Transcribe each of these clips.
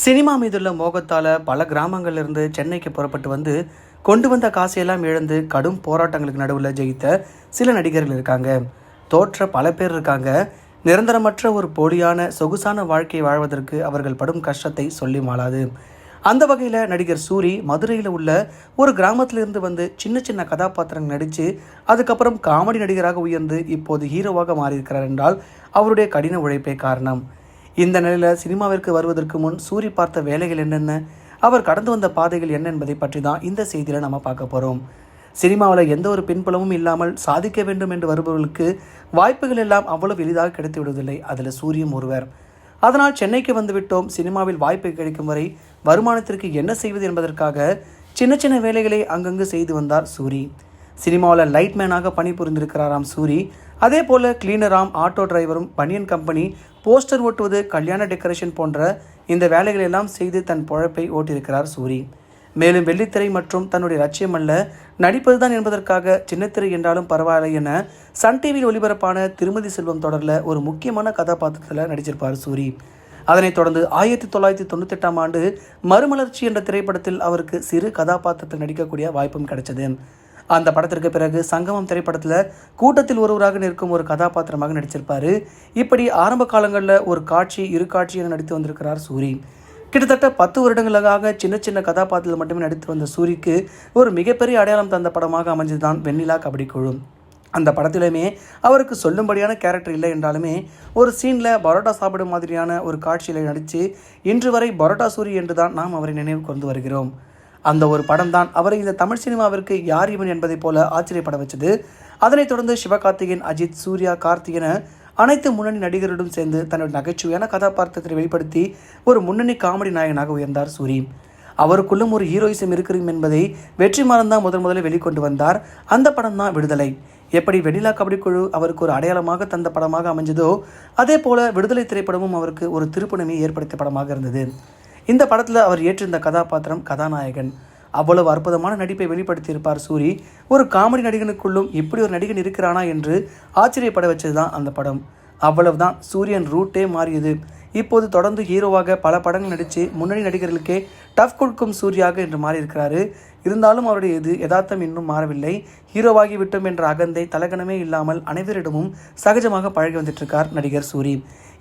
Cinema மீதுள்ள மோகத்தால் பல கிராமங்கள்லேருந்து சென்னைக்கு புறப்பட்டு வந்து கொண்டு வந்த காசையெல்லாம் இழந்து கடும் போராட்டங்களுக்கு நடுவில் ஜெயித்த சில நடிகர்கள் இருக்காங்க. தோற்ற பல பேர் இருக்காங்க. நிரந்தரமற்ற ஒரு போலியான சொகுசான வாழ்க்கையை வாழ்வதற்கு அவர்கள் படும் கஷ்டத்தை சொல்லி மாளாது. அந்த வகையில் நடிகர் சூரி மதுரையில் உள்ள ஒரு கிராமத்திலிருந்து வந்து சின்ன சின்ன கதாபாத்திரங்கள் நடித்து அதுக்கப்புறம் காமெடி நடிகராக உயர்ந்து இப்போது ஹீரோவாக மாறியிருக்கிறார் என்றால் அவருடைய கடின உழைப்பே காரணம். இந்த நிலையில் சினிமாவிற்கு வருவதற்கு முன் சூரி பார்த்த வேலைகள் என்னென்ன? அவர் கடந்து வந்த பாதைகள் என்ன என்பதை பற்றி தான் இந்த செய்தியில் நம்ம பார்க்க போகிறோம் சினிமாவில் எந்த ஒரு பின்புலமும் இல்லாமல் சாதிக்க வேண்டும் என்று வருபவர்களுக்கு வாய்ப்புகள் எல்லாம் அவ்வளவு எளிதாக கிடைத்து விடுவதில்லை. அதில் சூரியும் ஒருவர். அதனால் சென்னைக்கு வந்துவிட்டோம் சினிமாவில் வாய்ப்பு கிடைக்கும் வரை வருமானத்திற்கு என்ன செய்வது என்பதற்காக சின்ன சின்ன வேலைகளை அங்கங்கு செய்து வந்தார் சூரி. சினிமாவில் லைட்மேனாக பணிபுரிந்திருக்கிறாராம் சூரி. அதே போல் கிளீனராம் ஆட்டோ டிரைவரும் பனியன் கம்பெனி போஸ்டர் ஓட்டுவது கல்யாண டெக்கரேஷன் போன்ற இந்த வேலைகளை எல்லாம் செய்து தன் பொழப்பை ஓட்டியிருக்கிறார் சூரி. மேலும் வெள்ளித்திரை மற்றும் தன்னுடைய லட்சியம் அல்ல நடிப்பதுதான் என்பதற்காக சின்னத்திரை என்றாலும் பரவாயில்லை என சன் டிவியில் ஒளிபரப்பான திருமதி செல்வம் தொடரில் ஒரு முக்கியமான கதாபாத்திரத்தில் நடிச்சிருப்பார் சூரி. அதனைத் தொடர்ந்து ஆயிரத்தி தொள்ளாயிரத்தி தொண்ணூத்தெட்டாம் ஆண்டு மறுமலர்ச்சி என்ற திரைப்படத்தில் அவருக்கு சிறு கதாபாத்திரத்தில் நடிக்கக்கூடிய வாய்ப்பும் கிடைச்சது. அந்த படத்திற்கு பிறகு சங்கமம் திரைப்படத்தில் கூட்டத்தில் ஒருவராக நிற்கும் ஒரு கதாபாத்திரமாக நடிச்சிருப்பார். இப்படி ஆரம்ப காலங்களில் ஒரு காட்சி இரு காட்சி என நடித்து வந்திருக்கிறார் சூரி. கிட்டத்தட்ட பத்து வருடங்களாக சின்ன சின்ன கதாபாத்திரத்தில் மட்டுமே நடித்து வந்த சூரிக்கு ஒரு மிகப்பெரிய அடையாளம் தந்த படமாக அமைஞ்சதுதான் வெண்ணிலா கபடி குழு. அந்த படத்திலுமே அவருக்கு சொல்லும்படியான கேரக்டர் இல்லை என்றாலுமே ஒரு சீனில் பரோட்டா சாப்பிடும் மாதிரியான ஒரு காட்சியில் நடித்து இன்று வரை பரோட்டா சூரி என்று தான் நாம் அவரை நினைவு கொண்டு வருகிறோம். அந்த ஒரு படம் தான் அவரை இந்த தமிழ் சினிமாவிற்கு யார் இவன் என்பதைப் போல ஆச்சரியப்பட வச்சது. அதனைத் தொடர்ந்து சிவகார்த்திகேயன் அஜித் சூர்யா கார்த்திக் என அனைத்து முன்னணி நடிகர்களுடன் சேர்ந்து தன்னுடைய நகைச்சுவையான கதாபாத்திரத்தை வெளிப்படுத்தி ஒரு முன்னணி காமெடி நாயகனாக உயர்ந்தார் சூரி. அவருக்குள்ளும் ஒரு ஹீரோயிசம் இருக்கிறோம் என்பதை வெற்றிமாறன் தான் முதன் முதலில் வெளிக்கொண்டு வந்தார். அந்த படம் தான் விடுதலை. எப்படி வெண்ணிலா கபடி குழு அவருக்கு ஒரு அடையாளமாக தந்த படமாக அமைஞ்சதோ அதே போல விடுதலை திரைப்படமும் அவருக்கு ஒரு திருப்புணமை ஏற்படுத்திய படமாக இருந்தது. இந்த படத்தில் அவர் ஏற்றிருந்த கதாபாத்திரம் கதாநாயகன். அவ்வளவு அற்புதமான நடிப்பை வெளிப்படுத்தியிருப்பார் சூரி. ஒரு காமெடி நடிகனுக்குள்ளும் இப்படி ஒரு நடிகன் இருக்கிறானா என்று ஆச்சரியப்பட வச்சது தான் அந்த படம். அவ்வளவுதான் சூரியன் ரூட்டே மாறியது. இப்போது தொடர்ந்து ஹீரோவாக பல படங்கள் நடித்து முன்னணி நடிகர்களுக்கே டஃப் கொடுக்கும் சூர்யாக என்று மாறியிருக்கிறாரு. இருந்தாலும் அவருடைய இது யதார்த்தம் இன்னும் மாறவில்லை. ஹீரோவாகி விட்டோம் என்ற அகந்தை தலகணமே இல்லாமல் அனைவரிடமும் சகஜமாக பழகி வந்துட்டு இருக்கார் நடிகர் சூரி.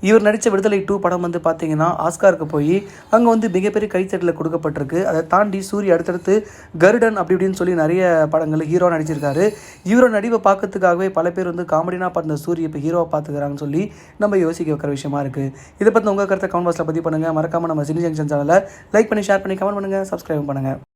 இவர் நடித்த விடுதலை டூ படம் வந்து பார்த்தீங்கன்னா ஆஸ்காருக்கு போய் அங்கே வந்து மிகப்பெரிய கைத்தட்டில் கொடுக்கப்பட்டிருக்கு. அதை தாண்டி சூரிய அடுத்தடுத்து கருடன் அப்படி இப்படின்னு சொல்லி நிறைய படங்கள் ஹீரோ நடிச்சிருக்காரு. இவரோட நடிவை பார்க்கறதுக்காகவே பல பேர் வந்து காமெடினா பார்த்த சூரிய இப்போ ஹீரோவை பார்த்துக்கிறாங்கன்னு சொல்லி நம்ம யோசிக்க வைக்கிற விஷயமா இருக்குது இதை பற்றி உங்கள் கருத்தை கமெண்ட் பாக்ஸில் பதிவு பண்ணுங்கள் மறக்காமல் நம்ம சினி ஜங்ஷன் சேனலை லைக் பண்ணி ஷேர் பண்ணி கமெண்ட் பண்ணுங்கள் சப்ஸ்கிரைப் பண்ணுங்கள்